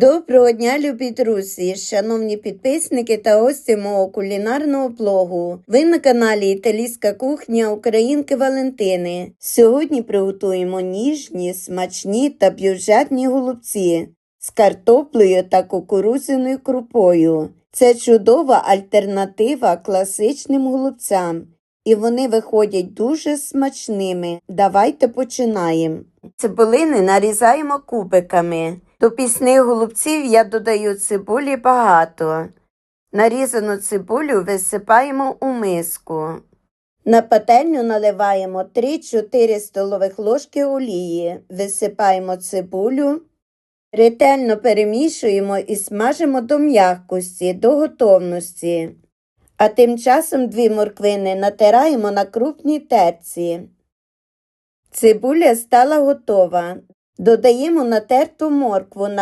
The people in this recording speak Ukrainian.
Доброго дня, любі друзі, шановні підписники та гості мого кулінарного блогу. Ви на каналі Італійська кухня Українки Валентини. Сьогодні приготуємо ніжні, смачні та бюджетні голубці з картоплею та кукурудзяною крупою. Це чудова альтернатива класичним голубцям. І вони виходять дуже смачними. Давайте починаємо. Цибулини нарізаємо кубиками. До пісних голубців я додаю цибулі багато. Нарізану цибулю висипаємо у миску. На пательню наливаємо 3-4 столових ложки олії, висипаємо цибулю, ретельно перемішуємо і смажимо до м'якості, до готовності. А тим часом дві морквини натираємо на крупній терці. Цибуля стала готова. Додаємо натерту моркву